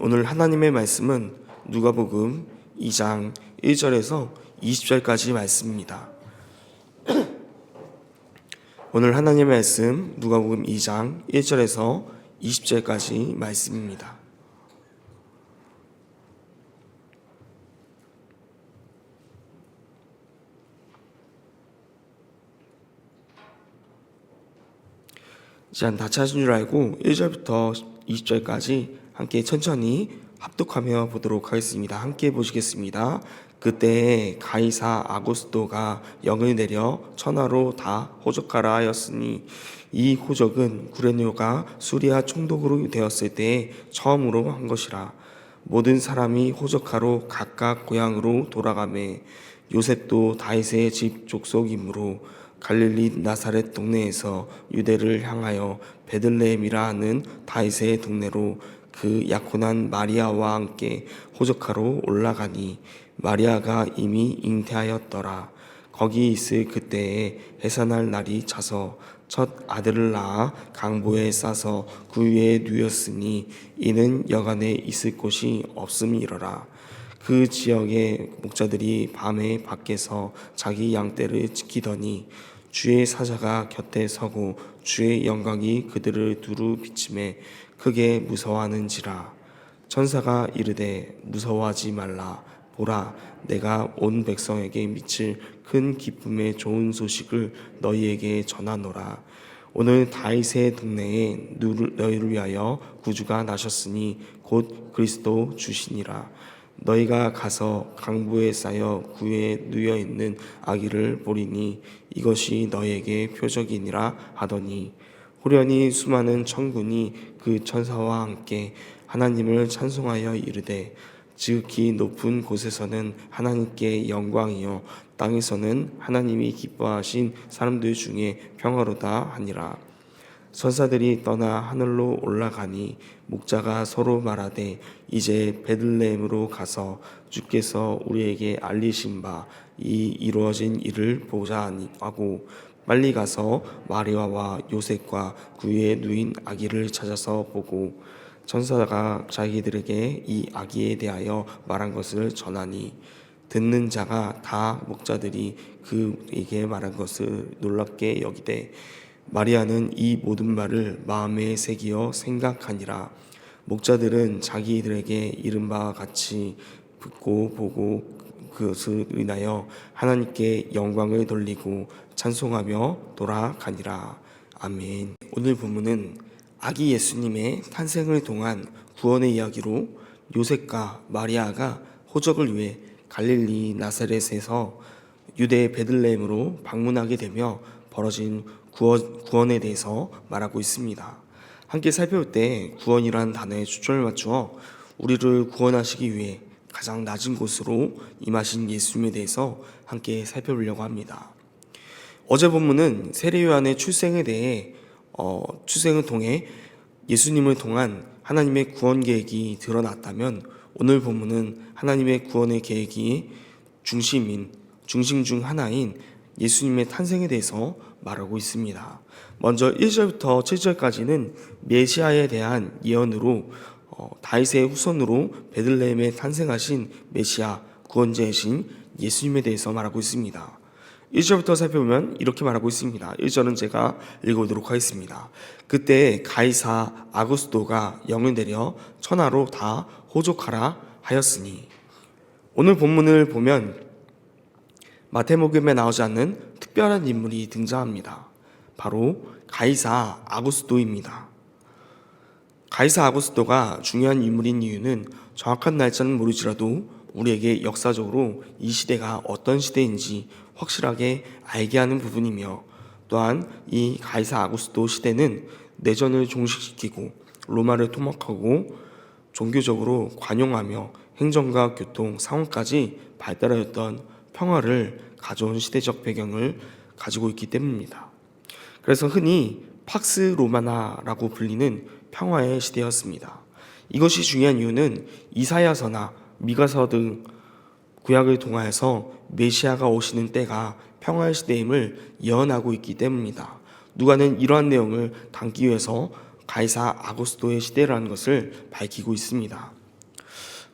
오늘 하나님의 말씀은 누가복음 2장 1절에서 20절까지 말씀입니다. 오늘 하나님의 말씀 누가복음 2장 1절에서 20절까지 말씀입니다. 시간 다 찾은 줄 알고 1절부터 20절까지 함께 천천히 합독하며 보도록 하겠습니다. 함께 보시겠습니다. 그때 가이사 아고스도가 영을 내려 천하로 다 호적하라 하였으니 이 호적은 구레뇨가 수리아 총독으로 되었을 때 처음으로 한 것이라 모든 사람이 호적하러 각각 고향으로 돌아가매 요셉도 다윗의 집 족속이므로 갈릴리 나사렛 동네에서 유대를 향하여 베들레헴이라 하는 다윗의 동네로 그 약혼한 마리아와 함께 호적하러 올라가니 마리아가 이미 잉태하였더라. 거기 있을 그때에 해산할 날이 차서 첫 아들을 낳아 강보에 싸서 그 위에 누였으니 이는 여간에 있을 곳이 없음이러라. 그 지역의 목자들이 밤에 밖에서 자기 양떼를 지키더니 주의 사자가 곁에 서고 주의 영광이 그들을 두루 비침에 크게 무서워하는지라. 천사가 이르되 무서워하지 말라. 보라 내가 온 백성에게 미칠 큰 기쁨의 좋은 소식을 너희에게 전하노라. 오늘 다윗의 동네에 너희를 위하여 구주가 나셨으니 곧 그리스도 주시니라. 너희가 가서 강부에 쌓여 구에 누여 있는 아기를 보리니 이것이 너희에게 표적이니라 하더니 호련히 수많은 천군이 그 천사와 함께 하나님을 찬송하여 이르되 지극히 높은 곳에서는 하나님께 영광이요 땅에서는 하나님이 기뻐하신 사람들 중에 평화로다 하니라. 선사들이 떠나 하늘로 올라가니 목자가 서로 말하되 이제 베들레헴으로 가서 주께서 우리에게 알리신 바 이 이루어진 일을 보자 하고 빨리 가서 마리아와 요셉과 그 위에 누인 아기를 찾아서 보고 천사가 자기들에게 이 아기에 대하여 말한 것을 전하니 듣는 자가 다 목자들이 그에게 말한 것을 놀랍게 여기되 마리아는 이 모든 말을 마음에 새기어 생각하니라. 목자들은 자기들에게 이른 바와 같이 듣고 보고 그것을 인하여 하나님께 영광을 돌리고 찬송하며 돌아가니라 아멘 오늘 본문은 아기 예수님의 탄생을 통한 구원의 이야기로 요셉과 마리아가 호적을 위해 갈릴리 나사렛에서 유대 베들레헴으로 방문하게 되며 벌어진 구원, 구원에 대해서 말하고 있습니다. 함께 살펴볼 때 구원이라는 단어에 초점을 맞추어 우리를 구원하시기 위해 가장 낮은 곳으로 임하신 예수님에 대해서 함께 살펴보려고 합니다. 어제 본문은 세례 요한의 출생에 대해 어, 출생을 통해 예수님을 통한 하나님의 구원 계획이 드러났다면 오늘 본문은 하나님의 구원의 계획이 중심인 중심 중 하나인 예수님의 탄생에 대해서 말하고 있습니다. 먼저 1절부터 7절까지는 메시아에 대한 예언으로 어, 다윗의 후손으로 베들레헴에 탄생하신 메시아 구원자이신 예수님에 대해서 말하고 있습니다. 1절부터 살펴보면 이렇게 말하고 있습니다. 1절은 제가 읽어보도록 하겠습니다. 그때 가이사 아구스도가 영을 내려 천하로 다 호족하라 하였으니 오늘 본문을 보면 마태복음에 나오지 않는 특별한 인물이 등장합니다. 바로 가이사 아구스도입니다. 가이사 아구스도가 중요한 인물인 이유는 정확한 날짜는 모르지라도 우리에게 역사적으로 이 시대가 어떤 시대인지 확실하게 알게 하는 부분이며 또한 이 가이사 아구스도 시대는 내전을 종식시키고 로마를 토막하고 종교적으로 관용하며 행정과 교통, 상업까지 발달하였던 평화를 가져온 시대적 배경을 가지고 있기 때문입니다. 그래서 흔히 팍스 로마나라고 불리는 평화의 시대였습니다. 이것이 중요한 이유는 이사야서나 미가서 등 구약을 통하여서 메시아가 오시는 때가 평화의 시대임을 예언하고 있기 때문입니다. 누가는 이러한 내용을 담기 위해서 가이사 아고스도의 시대라는 것을 밝히고 있습니다.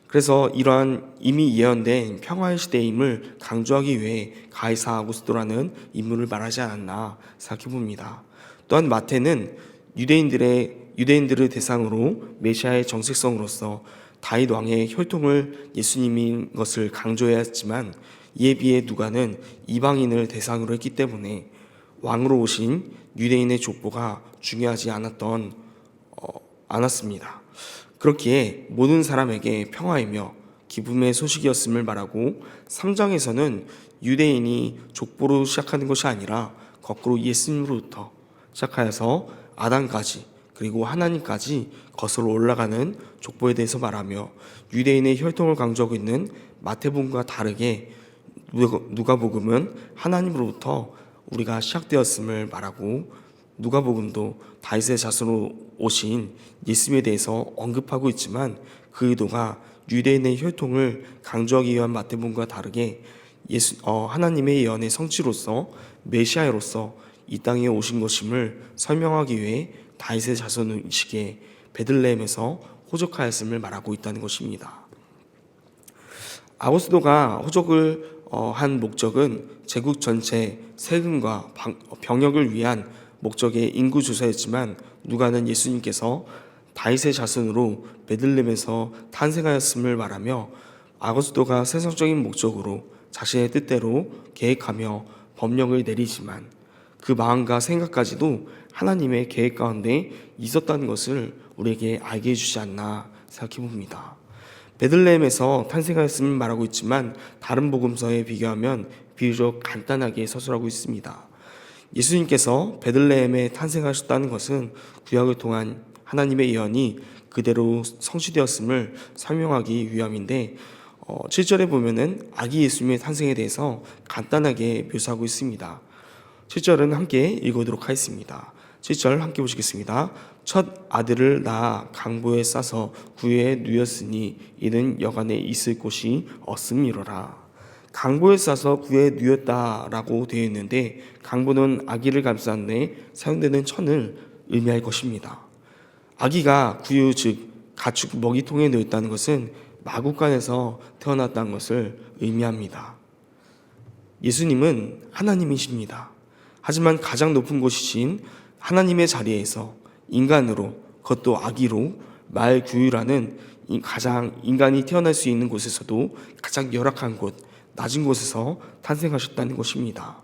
그래서 이러한 이미 예언된 평화의 시대임을 강조하기 위해 가이사 아구스토라는 인물을 말하지 않았나 생각해 봅니다. 또한 마태는 유대인들의 유대인들을 대상으로 메시아의 정체성으로서 다윗 왕의 혈통을 예수님인 것을 강조해야 했지만 이에 비해 누가는 이방인을 대상으로 했기 때문에 왕으로 오신 유대인의 족보가 중요하지 않았던 어, 않았습니다. 그렇기에 모든 사람에게 평화이며 기쁨의 소식이었음을 말하고 3장에서는 유대인이 족보로 시작하는 것이 아니라 거꾸로 예수님으로부터 시작하여서 아담까지 그리고 하나님까지 거슬러 올라가는 족보에 대해서 말하며 유대인의 혈통을 강조하고 있는 마태복음과 다르게 누가- 누가복음은 하나님으로부터 우리가 시작되었음을 말하고 누가복음도 다윗의 자손으로 오신 예수님에 대해서 언급하고 있지만 그 의도가 유대인의 혈통을 강조하기 위한 마태복음과 다르게 예수 어, 하나님의 예언의 성취로서 메시아로서 이 땅에 오신 것임을 설명하기 위해 다윗의 자손이시기에 베들레헴에서 호적하였음을 말하고 있다는 것입니다. 아고스도가 호적을 어, 한 목적은 제국 전체 세금과 방- 병역을 위한 목적의 인구 조사였지만 누가는 예수님께서 다윗의 자손으로 베들렘에서 탄생하였음을 말하며 아고스도가 세상적인 목적으로 자신의 뜻대로 계획하며 법령을 내리지만 그 마음과 생각까지도 하나님의 계획 가운데 있었다는 것을 우리에게 알게 해주지 않나 생각해 봅니다. 베들레헴에서 탄생하였음을 말하고 있지만 다른 복음서에 비교하면 비교적 간단하게 서술하고 있습니다. 예수님께서 베들레헴에 탄생하셨다는 것은 구약을 통한 하나님의 예언이 그대로 성취되었음을 설명하기 위함인데 어, 7절에 보면은 아기 예수님의 탄생에 대해서 간단하게 묘사하고 있습니다. 7절은 함께 읽어보도록 하겠습니다. 7절 함께 보시겠습니다. 첫 아들을 낳아 강보에 싸서 구유에 누였으니 이는 여간에 있을 곳이 없음이로라. 강보에 싸서 구유에 누였다라고 되어 있는데 강보는 아기를 감싼 데 사용되는 천을 의미할 것입니다. 아기가 구유 즉 가축 먹이통에 놓였다는 것은 마구간에서 태어났다는 것을 의미합니다. 예수님은 하나님이십니다. 하지만 가장 높은 곳이신 하나님의 자리에서 인간으로 그것도 아기로 말 규유라는 이 가장 인간이 태어날 수 있는 곳에서도 가장 열악한 곳, 낮은 곳에서 탄생하셨다는 것입니다.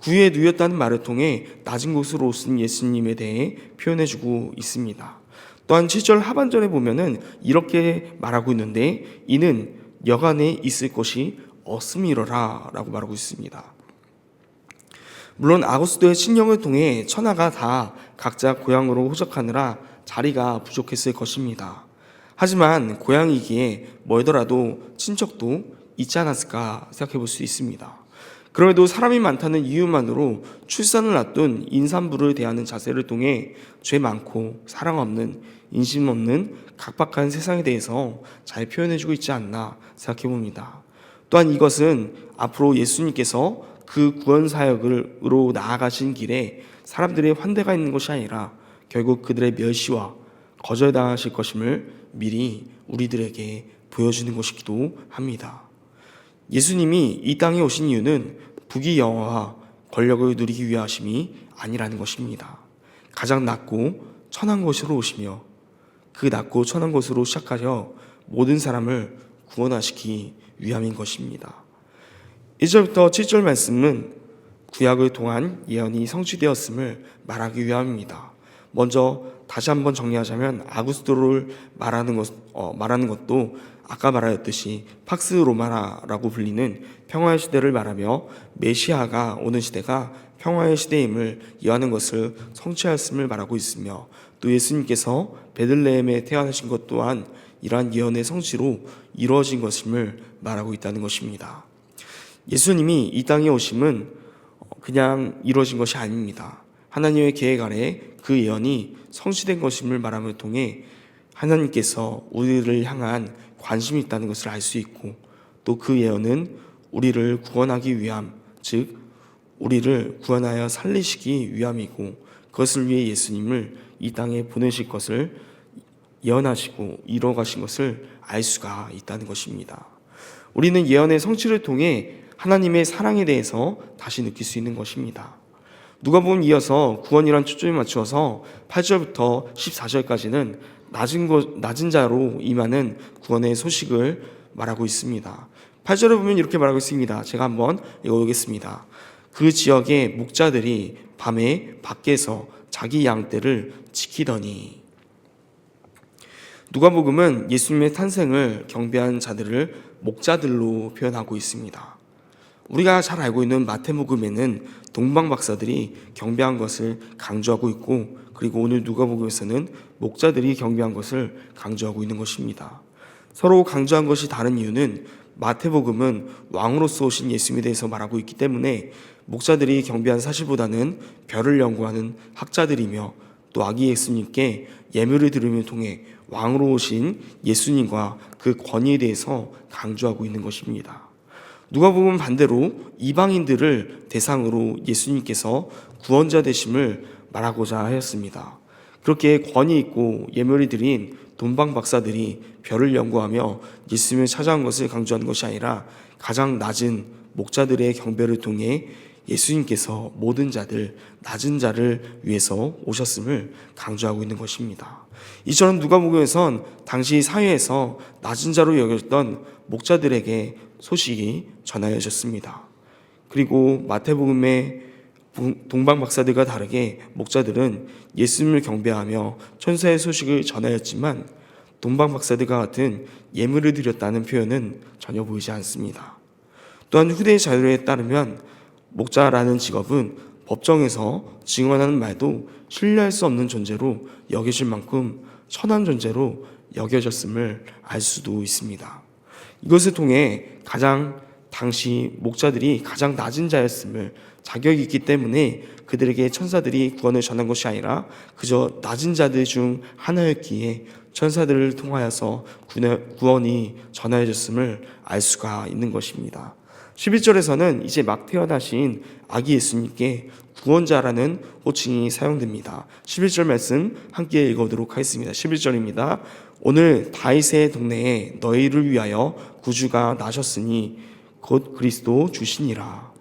구유에 누였다는 말을 통해 낮은 곳으로 오신 예수님에 대해 표현해주고 있습니다. 또한 7절 하반절에 보면은 이렇게 말하고 있는데 이는 여간에 있을 것이 없음이로라 라고 말하고 있습니다. 물론 아고스도의 친령을 통해 천하가 다 각자 고향으로 호적하느라 자리가 부족했을 것입니다. 하지만 고향이기에 멀더라도 친척도 있지 않았을까 생각해 볼 수 있습니다. 그럼에도 사람이 많다는 이유만으로 출산을 앞둔 인산부를 대하는 자세를 통해 죄 많고 사랑 없는 인심 없는 각박한 세상에 대해서 잘 표현해주고 있지 않나 생각해 봅니다. 또한 이것은 앞으로 예수님께서 그 구원 사역으로 나아가신 길에 사람들의 환대가 있는 것이 아니라 결국 그들의 멸시와 거절당하실 것임을 미리 우리들에게 보여주는 것이기도 합니다. 예수님이 이 땅에 오신 이유는 부귀 영화와 권력을 누리기 위하 심이 아니라는 것입니다. 가장 낮고 천한 곳으로 오시며 그 낮고 천한 곳으로 시작하여 모든 사람을 구원하시기 위함인 것입니다. 1절부터 7절 말씀은 구약을 통한 예언이 성취되었음을 말하기 위함입니다. 먼저 다시 한번 정리하자면 아구스도를 말하는 것 어, 말하는 것도 아까 말하였듯이 팍스 로마라고 불리는 평화의 시대를 말하며 메시아가 오는 시대가 평화의 시대임을 예하는 것을 성취하였음을 말하고 있으며 또 예수님께서 베들레헴에 태어나신 것 또한 이러한 예언의 성취로 이루어진 것임을 말하고 있다는 것입니다. 예수님이 이 땅에 오심은 그냥 이루어진 것이 아닙니다. 하나님의 계획 아래 그 예언이 성취된 것임을 말함을 통해 하나님께서 우리를 향한 관심이 있다는 것을 알 수 있고 또 그 예언은 우리를 구원하기 위함, 즉 우리를 구원하여 살리시기 위함이고 그것을 위해 예수님을 이 땅에 보내실 것을 예언하시고 이뤄 가신 것을 알 수가 있다는 것입니다. 우리는 예언의 성취를 통해 하나님의 사랑에 대해서 다시 느낄 수 있는 것입니다. 누가 보면 이어서 구원이란 초점에 맞추어서 8절부터 14절까지는 낮은, 것, 낮은 자로 임하는 구원의 소식을 말하고 있습니다. 8절을 보면 이렇게 말하고 있습니다. 제가 한번 읽어보겠습니다. 그 지역의 목자들이 밤에 밖에서 자기 양떼를 지키더니 누가복음은 예수님의 탄생을 경배한 자들을 목자들로 표현하고 있습니다. 우리가 잘 알고 있는 마태복음에는 동방 박사들이 경배한 것을 강조하고 있고 그리고 오늘 누가복음에서는 목자들이 경배한 것을 강조하고 있는 것입니다. 서로 강조한 것이 다른 이유는 마태복음은 왕으로서 오신 예수님에 대해서 말하고 있기 때문에 목자들이 경배한 사실보다는 별을 연구하는 학자들이며 또 아기 예수님께 예물을 드림을 통해 왕으로 오신 예수님과 그 권위에 대해서 강조하고 있는 것입니다. 누가 보면 반대로 이방인들을 대상으로 예수님께서 구원자 되심을 말하고자 하였습니다. 그렇게 권위 있고 예물이 드린 돈방 박사들이 별을 연구하며 예수님을 찾아온 것을 강조하는 것이 아니라 가장 낮은 목자들의 경배를 통해 예수님께서 모든 자들, 낮은 자를 위해서 오셨음을 강조하고 있는 것입니다. 이처럼 누가복음에선 당시 사회에서 낮은 자로 여겼던 목자들에게 소식이 전하여졌습니다. 그리고 마태복음의 동방 박사들과 다르게 목자들은 예수님을 경배하며 천사의 소식을 전하였지만 동방 박사들과 같은 예물을 드렸다는 표현은 전혀 보이지 않습니다. 또한 후대의 자료에 따르면 목자라는 직업은 법정에서 증언하는 말도 신뢰할 수 없는 존재로 여겨질 만큼 천한 존재로 여겨졌음을 알 수도 있습니다. 이것을 통해 가장 당시 목자들이 가장 낮은 자였음을 자격이 있기 때문에 그들에게 천사들이 구원을 전한 것이 아니라 그저 낮은 자들 중 하나였기에 천사들을 통하여서 구원이 전하여졌음을 알 수가 있는 것입니다. 11절에서는 이제 막 태어나신 아기 예수님께 구원자라는 호칭이 사용됩니다. 11절 말씀 함께 읽어보도록 하겠습니다. 11절입니다. 오늘 다윗의 동네에 너희를 위하여 구주가 나셨으니 곧 그리스도 주시니라.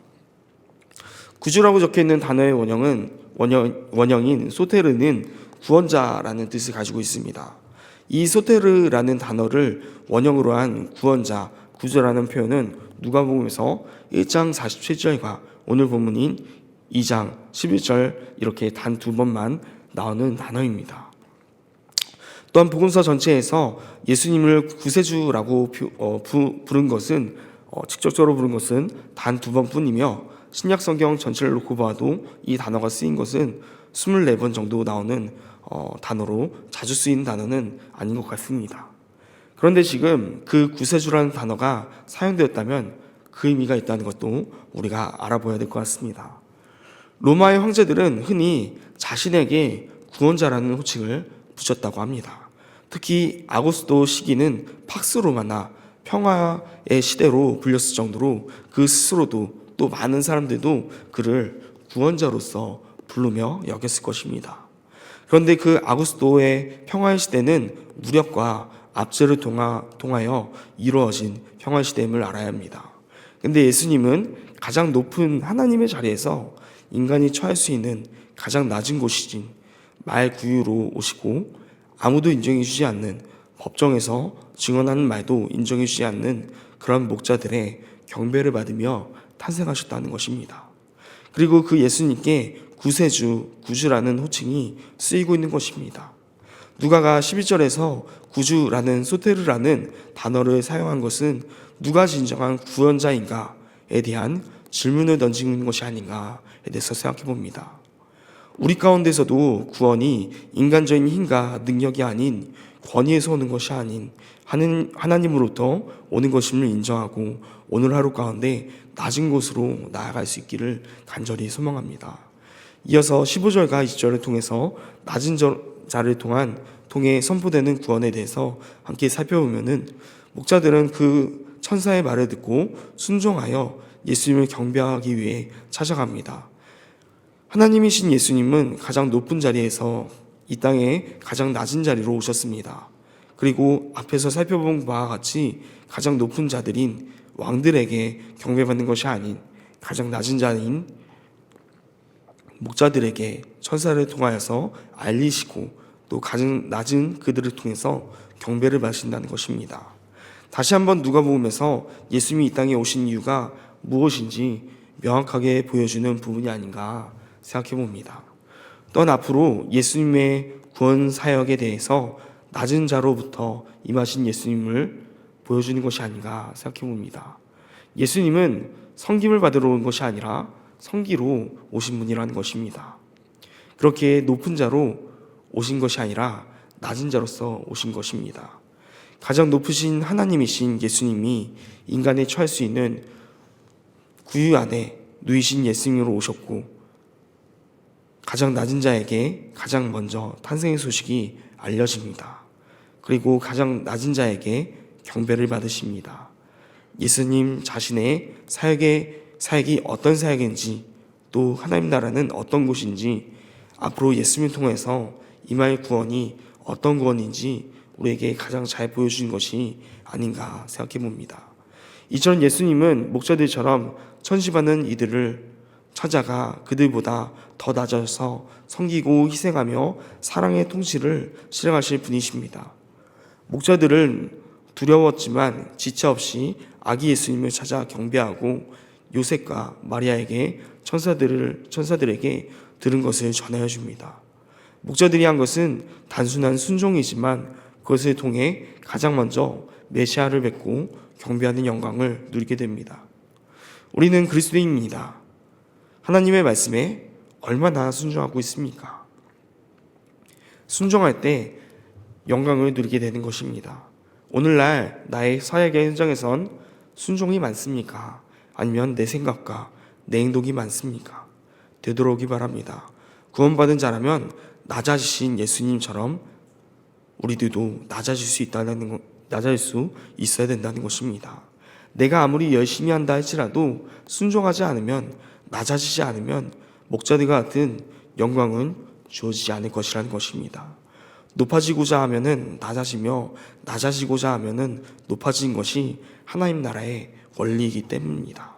구주라고 적혀 있는 단어의 원형은 원형, 원형인 소테르는 구원자라는 뜻을 가지고 있습니다. 이 소테르라는 단어를 원형으로 한 구원자, 구주라는 표현은 누가복음에서 1장 47절과 오늘 본문인 2장 11절 이렇게 단 두 번만 나오는 단어입니다. 또한 복음서 전체에서 예수님을 구세주라고 어, 부른 것은 어, 직접적으로 부른 것은 단 두 번뿐이며 신약 성경 전체를 놓고 봐도 이 단어가 쓰인 것은 24번 정도 나오는 어, 단어로 자주 쓰이는 단어는 아닌 것 같습니다. 그런데 지금 그 구세주라는 단어가 사용되었다면 그 의미가 있다는 것도 우리가 알아봐야 될 것 같습니다. 로마의 황제들은 흔히 자신에게 구원자라는 호칭을 붙였다고 합니다. 특히 아고스도 시기는 팍스 로마나 평화의 시대로 불렸을 정도로 그 스스로도 또 많은 사람들도 그를 구원자로서 부르며 여겼을 것입니다. 그런데 그 아구스도의 평화의 시대는 무력과 압제를 통하여 이루어진 평화 시대임을 알아야 합니다. 근데 예수님은 가장 높은 하나님의 자리에서 인간이 처할 수 있는 가장 낮은 곳이진 말 구유로 오시고 아무도 인정해 주지 않는 법정에서 증언하는 말도 인정해 주지 않는 그런 목자들의 경배를 받으며 탄생하셨다는 것입니다. 그리고 그 예수님께 구세주, 구주라는 호칭이 쓰이고 있는 것입니다. 누가가 12절에서 구주라는 소테르라는 단어를 사용한 것은 누가 진정한 구원자인가에 대한 질문을 던지는 것이 아닌가에 대해서 생각해 봅니다. 우리 가운데서도 구원이 인간적인 힘과 능력이 아닌 권위에서 오는 것이 아닌 하나님으로부터 오는 것임을 인정하고 오늘 하루 가운데 낮은 곳으로 나아갈 수 있기를 간절히 소망합니다. 이어서 15절과 20절을 통해서 낮은 자를 통한 통해 선포되는 구원에 대해서 함께 살펴보면은 목자들은 그 천사의 말을 듣고 순종하여 예수님을 경배하기 위해 찾아갑니다. 하나님이신 예수님은 가장 높은 자리에서 이 땅에 가장 낮은 자리로 오셨습니다. 그리고 앞에서 살펴본 바와 같이 가장 높은 자들인 왕들에게 경배받는 것이 아닌 가장 낮은 자인 목자들에게 천사를 통하여서 알리시고 또 가장 낮은 그들을 통해서 경배를 받으신다는 것입니다. 다시 한번 누가복음에서 예수님이 이 땅에 오신 이유가 무엇인지 명확하게 보여주는 부분이 아닌가 생각해 봅니다. 또한 앞으로 예수님의 구원 사역에 대해서 낮은 자로부터 임하신 예수님을 보여주는 것이 아닌가 생각해 봅니다. 예수님은 성김을 받으러 온 것이 아니라 성기로 오신 분이라는 것입니다. 그렇게 높은 자로 오신 것이 아니라 낮은 자로서 오신 것입니다. 가장 높으신 하나님이신 예수님이 인간에 처할 수 있는 구유 안에 누이신 예수님으로 오셨고 가장 낮은 자에게 가장 먼저 탄생의 소식이 알려집니다. 그리고 가장 낮은 자에게 경배를 받으십니다. 예수님 자신의 사역의 사역이 어떤 사역인지 또 하나님 나라는 어떤 곳인지 앞으로 예수님 통해서 임할 구원이 어떤 구원인지 우리에게 가장 잘 보여주신 것이 아닌가 생각해 봅니다. 이전 예수님은 목자들처럼 천시받는 이들을 찾아가 그들보다 더 낮아서 섬기고 희생하며 사랑의 통치를 실행하실 분이십니다. 목자들은 두려웠지만 지체 없이 아기 예수님을 찾아 경배하고 요셉과 마리아에게 천사들을 천사들에게 들은 것을 전하여 줍니다. 목자들이 한 것은 단순한 순종이지만 그것을 통해 가장 먼저 메시아를 뵙고 경배하는 영광을 누리게 됩니다. 우리는 그리스도인입니다. 하나님의 말씀에 얼마나 순종하고 있습니까? 순종할 때 영광을 누리게 되는 것입니다. 오늘날 나의 사역의 현장에선 순종이 많습니까? 아니면 내 생각과 내 행동이 많습니까? 되돌아오기 바랍니다. 구원받은 자라면 낮아지신 예수님처럼 우리들도 낮아질 수 있다는 것, 낮아질 수 있어야 된다는 것입니다. 내가 아무리 열심히 한다 할지라도 순종하지 않으면 낮아지지 않으면 목자들과 같은 영광은 주어지지 않을 것이라는 것입니다. 높아지고자 하면은 낮아지며 낮아지고자 하면은 높아진 것이 하나님 나라의 원리이기 때문입니다.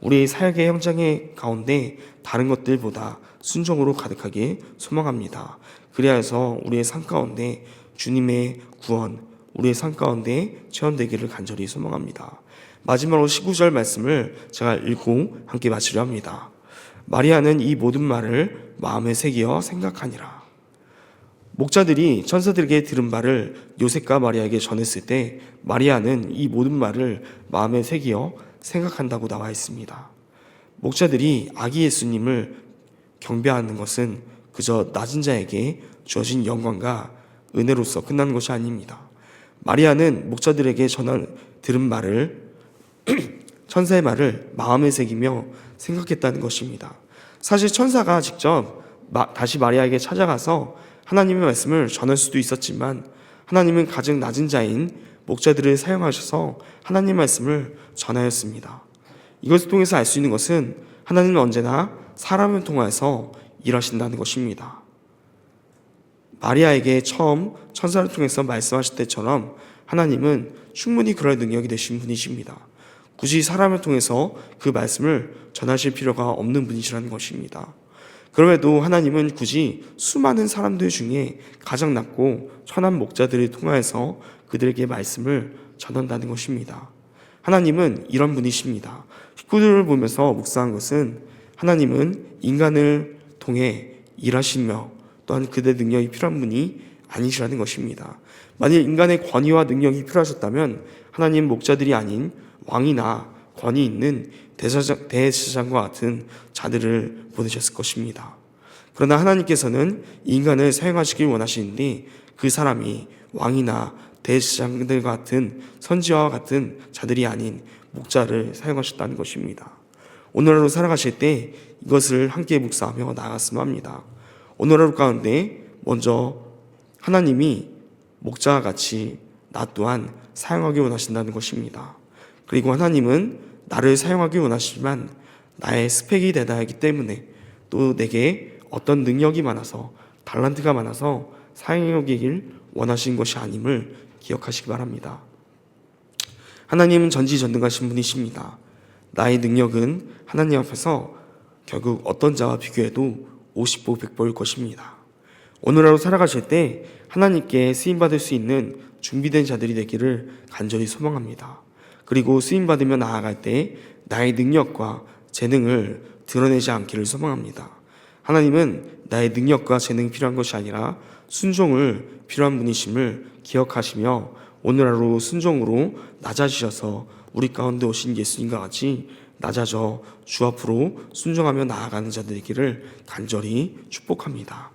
우리 사역의 현장의 가운데 다른 것들보다 순종으로 가득하게 소망합니다. 그래야 해서 우리의 삶 가운데 주님의 구원, 우리의 삶 가운데 체험되기를 간절히 소망합니다. 마지막으로 19절 말씀을 제가 읽고 함께 마치려 합니다. 마리아는 이 모든 말을 마음에 새기어 생각하니라. 목자들이 천사들에게 들은 말을 요셉과 마리아에게 전했을 때 마리아는 이 모든 말을 마음에 새기어 생각한다고 나와 있습니다. 목자들이 아기 예수님을 경배하는 것은 그저 낮은 자에게 주어진 영광과 은혜로서 끝나는 것이 아닙니다. 마리아는 목자들에게 전한 들은 말을 천사의 말을 마음에 새기며 생각했다는 것입니다. 사실 천사가 직접 다시 마리아에게 찾아가서 하나님의 말씀을 전할 수도 있었지만 하나님은 가장 낮은 자인 목자들을 사용하셔서 하나님 말씀을 전하였습니다. 이것을 통해서 알 수 있는 것은 하나님은 언제나 사람을 통해서 일하신다는 것입니다. 마리아에게 처음 천사를 통해서 말씀하실 때처럼 하나님은 충분히 그럴 능력이 되신 분이십니다. 굳이 사람을 통해서 그 말씀을 전하실 필요가 없는 분이시라는 것입니다. 그럼에도 하나님은 굳이 수많은 사람들 중에 가장 낮고 천한 목자들을 통하여서 그들에게 말씀을 전한다는 것입니다. 하나님은 이런 분이십니다. 식구들을 보면서 묵상한 것은 하나님은 인간을 통해 일하시며 또한 그들의 능력이 필요한 분이 아니시라는 것입니다. 만일 인간의 권위와 능력이 필요하셨다면 하나님 목자들이 아닌 왕이나 권위 있는 대사장, 대제사장과 같은 자들을 보내셨을 것입니다. 그러나 하나님께서는 인간을 사용하시길 원하시는데 그 사람이 왕이나 대제사장들 같은 선지와 같은 자들이 아닌 목자를 사용하셨다는 것입니다. 오늘 하루 살아가실 때 이것을 함께 묵상하며 나아갔으면 합니다. 오늘 하루 가운데 먼저 하나님이 목자와 같이 나 또한 사용하기 원하신다는 것입니다. 그리고 하나님은 나를 사용하기 원하시지만 나의 스펙이 대단하기 때문에 또 내게 어떤 능력이 많아서 달란트가 많아서 사용하기를 원하신 것이 아님을 기억하시기 바랍니다. 하나님은 전지전능하신 분이십니다. 나의 능력은 하나님 앞에서 결국 어떤 자와 비교해도 50보 100보일 것입니다. 오늘 하루 살아가실 때 하나님께 쓰임 받을 수 있는 준비된 자들이 되기를 간절히 소망합니다. 그리고 쓰임 받으며 나아갈 때 나의 능력과 재능을 드러내지 않기를 소망합니다. 하나님은 나의 능력과 재능이 필요한 것이 아니라 순종을 필요한 분이심을 기억하시며 오늘 하루 순종으로 낮아지셔서 우리 가운데 오신 예수님과 같이 낮아져 주 앞으로 순종하며 나아가는 자들이기를 간절히 축복합니다.